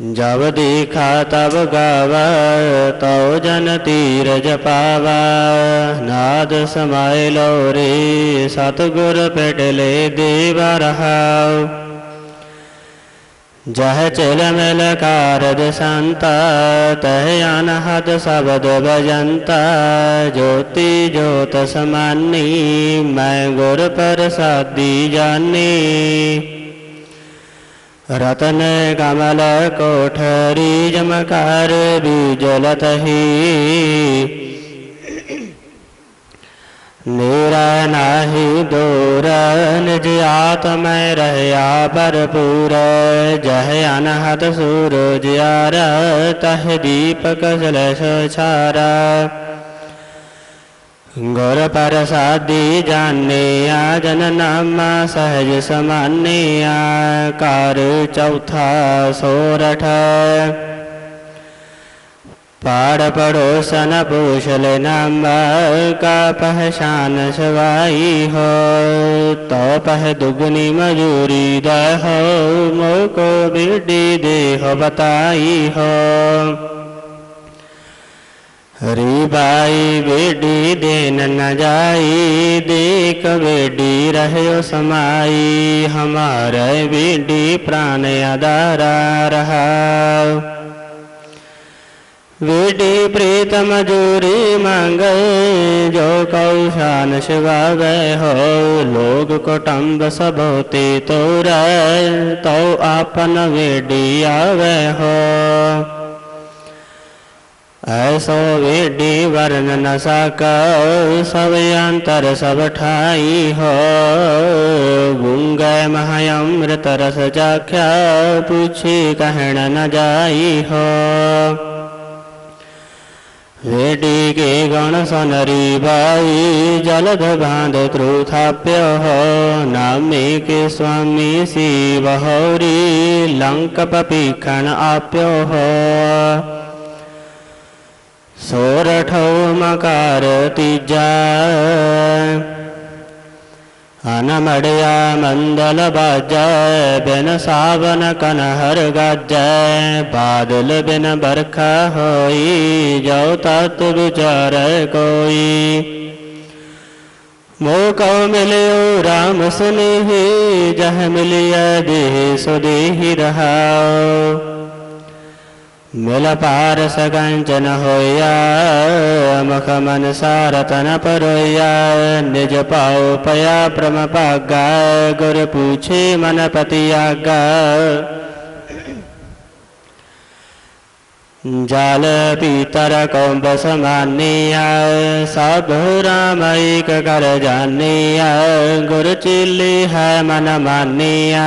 जब देखा तब गावा तो जन तीरज पावा नाद समाय लो रे सतगुर पेटले देवा रहाओ जह चिल मिल कारद संता, तह अनहद शब्द बजंता ज्योति ज्योत समानी मैं गुर पर सादी जानी रतन कमल कोठरी जमकार बीजलत ही। मेरा नाही दूर, निज आत्म रहया भरपूर। जह अनहत सूरज यार, तह दीपक जलस छारा। गुर प्रसादी जाने आ जन नाम सहज समाने कार चौथा सोरठ। पाड़ पड़ोसन पूछल नाम का पहचान सवाई हो तो पह दुगनी मजूरी दह, मोको बिडी देह बताई हो। हरी बेडी देन न जाई, देख बेडी रहो समाई, हमारे बेडी प्राण अदारा रहा। वेडी प्रीत मजूरी मांग, जो कौशान शिवावे हो, लोग कुटुंब सबोते तो तो आपन वेडी आवे हो। ऐसो वेडी वर्ण न सक सब अंतर सब ठाई हो। गुंग महाअमृत रस जाख्या पूछी कहण न जाई हो। वेडी के गण सनरी बाई जलध बाँध त्रुथाप्य हो। नामे के स्वामी शिव हौरी, लंक पपीखण आप्यो हो। सोरठो मकार तीजा अनमड़िया मंदल बाजय बिन सावन कनहर गाजय बादल बिन बरखा होई, जो तत् विचार कोई। मोको मिलियो राम सुनेहि, जह मिलिया देह सुदेहि रहाओ। मिल पार सगंचन होया मुख मन सारतन परोया निज पाओ पया प्रम पागा गुर पूछे मन पति आगा जाल पीतर कौम्ब समानिया सब राम एक कर जानिया गुरु चिल्ली है मन मानिया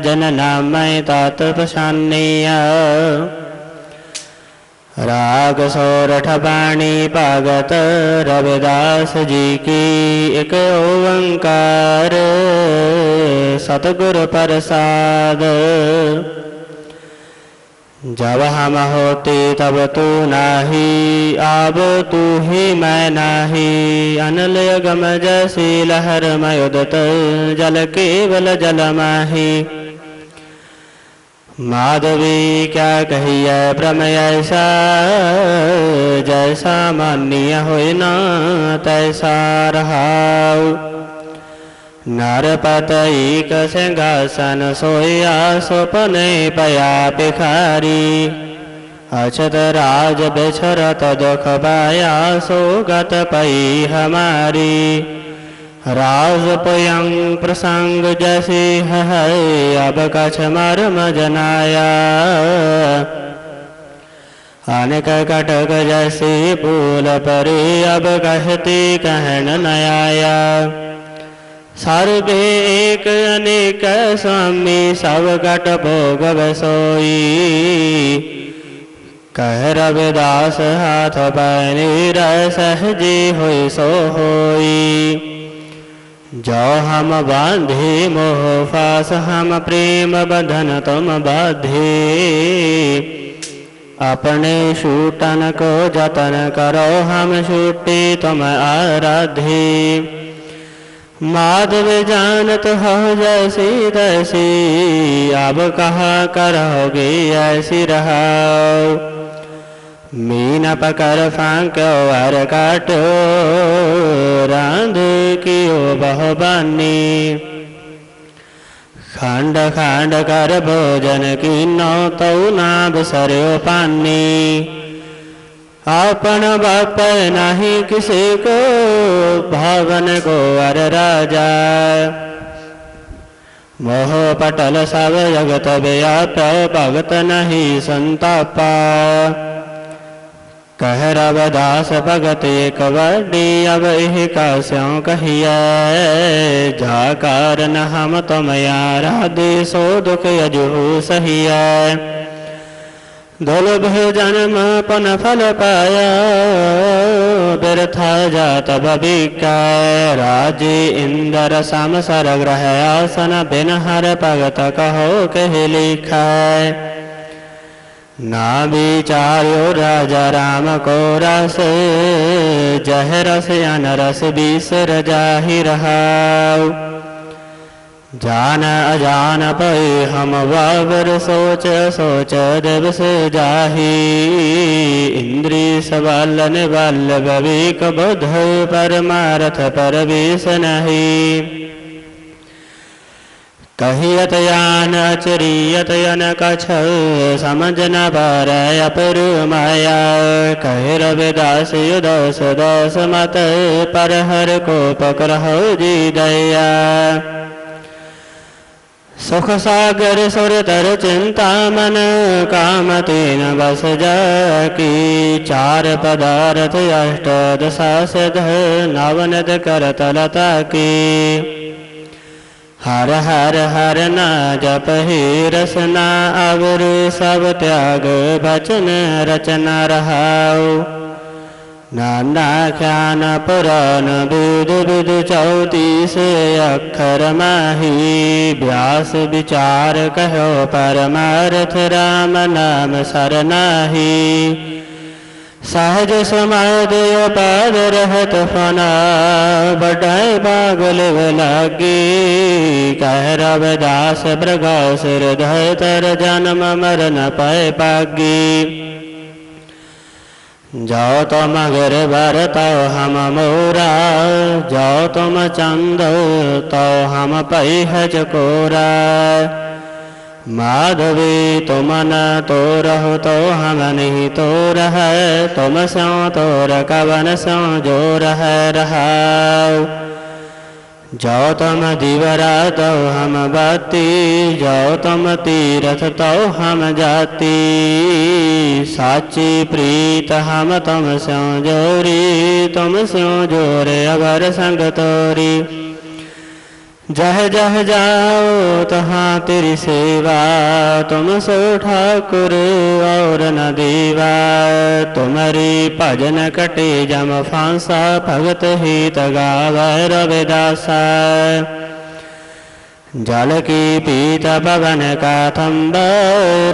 जन नाम तात पशानिया राग सोरठ बाणी पागत रविदास जी की एक ओंकार। सतगुरु प्रसाद। जब हम होते तब तू नाही आब तू ही मैं नाही। अनल गम जैसी लहर मयुदत जल केवल जल माही। माधवी क्या कहिए प्रमय ऐसा? जैसा मान्य हो ना, तैसा रहा नरपत एक सिंहासन सोया, स्वपने पया भिखारी। अछत राज बिछरत दुख पाया सो गत पई हमारी। राज पयंग प्रसंग जैसे है अब कछ मर्म जनाया। अनेक कटक जैसे फूल परे, अब कहते कहन नयाया। सर्वे एक, अनेक स्वामी, सब कट भोग बसोई। कह रविदास हाथ पैनी सहजे हो सो होई। जो हम बांधे मोह फास, हम प्रेम बधन तुम बाधे। अपने शूटन को जतन करो, हम छूटे तुम आराधे। माधव जानत हो जैसी तैसी, अब कहा करोगे ऐसी रहा। मीन पकर फांको वर काटो रांध कियो बहुबानी। खंड खंड कर भोजन की नौ तौ नाभ सरयो पानी। अपन बाप नहीं किसी को भवन को अर राजा। मोह पटल सब जगत व्याप भगत नहीं संतापा। कह रवदास भगत एक अब यह का स्यों कहिए जा कारण हम तुम यारा दे सो दुख यजु सहिए दुर्लभ जन्म पन फल पाया व्यर्था जात भविकाय राजे इंद्र सम सर ग्रह आसन बिन हर भगत कहो कह लिखाय ना विचार्यो राजा राम को रस जह रस अनरस बीसर जाहि रहा जान अजान पै हम बाबर सोच सोच दिवस जाही। इंद्री सवालन बल विवेक बुध परमारथ पर विष नहीं। कहियत यान अचरियत यन कछ समझ न पर अपर माया कह रविदास युदस दस मत पर हर को पकड़ो जी दया सुख सागर सुर तर चिंता मन काम तीन बस की चार पदार्थ अष्ट दशा सिद्ध नवनद करत लता की हर हर हर न जप ही रसना अवर सब त्याग भचन रचना रहाऊ नाना ख्यान पुराण बुध बुध चौतीस अक्षर माही व्यास विचार कहो परमार्थ राम नाम सरनाही सहज समाध पाद रहत फना, बटाई बागल लागे कह रविदास प्रगा सिर धर जन्म मरण पाए पागी। जाओ तुम अगर बर तो हम मोरा। जाओ तुम चंद तो हम पई है चकोरा माधवी, तुम न तो रहो तो हम नहीं तो रह। तुम सो तो कवन सो जो रह रहा। जाओ तुम दीवरा तो हम बाती जाओ तुम तीरथ तो हम जाती। साची प्रीत हम तुम स्यों जोरी, तुम स्यों जोरे अगर संग तोरी। जह जह जाओ, तहाँ तेरी सेवा। तुम सो ठाकुर और न देवा। तुम्हारी भजन कटे जम फांसा, भगत ही तगाव रविदासा। जल की पीत पवन का थम्ब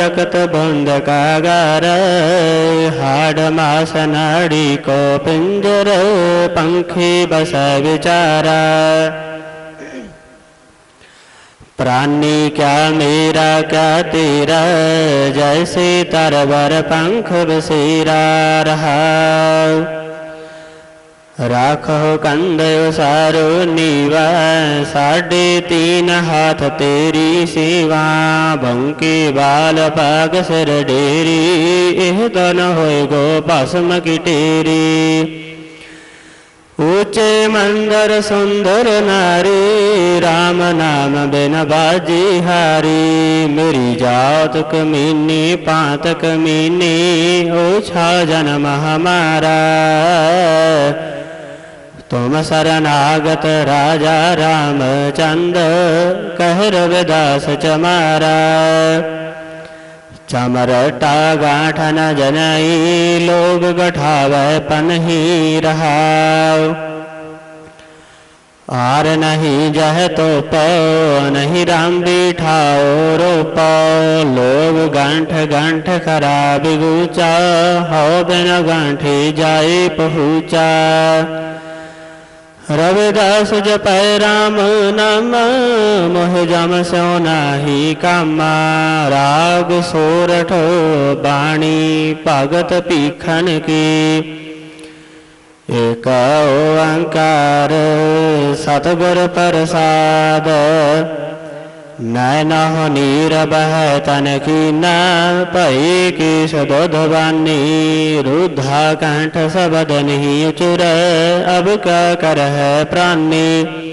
रकत बुंद का गार। हाड़ मास नाड़ी को पिंजर, पंखी बस विचारा। प्राणी क्या मेरा, क्या तेरा, जैसे तरबर पंख बसेरा रहा। राखो कंद सारो नीवा, साढ़े तीन हाथ तेरी सेवा, बंके बाल पाग सिर डेरी, एह दन हो गो भस्म की टेरी। ऊँचे मंदर सुंदर नारी, राम नाम बिन बाजी हारी। मेरी जात कमीनी, पात कमीनी ओछा जन्म हमारा तुम शरणागत राजा रामचंद कह रविदास चमारा। चमरटा गाठन जनई लोग गठावे पन ही रहा आर नहीं जह तो पो, नहीं राम बिठाओ रो पो लोग गांठ गांठ खराब गुचा हो बिन गांठी जाए पहुँचा। रविदास जपै राम नाम, मोह जम सो नाही कामा। राग सोरठ बाणी, भगत पीखन की। एक ओंकार, सतगुर प्रसाद नैन तन की न पई की सदोध बानी रुद्धा कंठ सबद नहीं उचुर अब का है प्राणी